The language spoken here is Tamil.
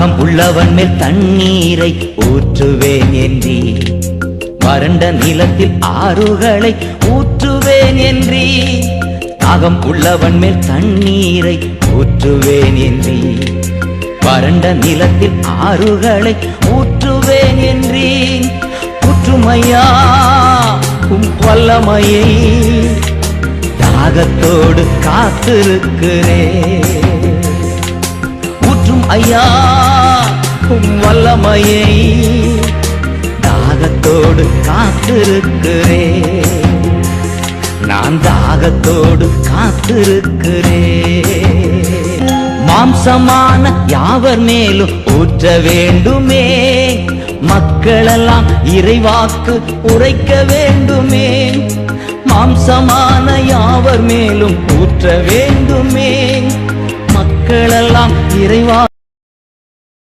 தாகம் உள்ளவன் மேல் தண்ணீரை ஊற்றுவேன் என்றி. வறண்ட நிலத்தில் ஆறுகளை ஊற்றுவேன் என்றி. தாகம் உள்ளவன் மேல் தண்ணீரை ஊற்றுவேன் என்றி. வறண்ட நிலத்தில் ஆறுகளை ஊற்றுவேன் என்றீ. ஊற்றுமையா உம் வல்லமையை தாகத்தோடு காத்திருக்கிறேன். ஊற்றும் ஐயா உம் வல்லமையை தாகத்தோடு காத்திருக்கிறேன். நான் தாகத்தோடு காத்திருக்கிறேன். மாம்சமான யாவர் மேலும் ஊற்ற வேண்டுமே? மக்களெல்லாம் இறைவாக்கு உரைக்க வேண்டுமே? மாம்சமான யாவர் மேலும் ஊற்ற வேண்டுமே? மக்களெல்லாம் இறைவா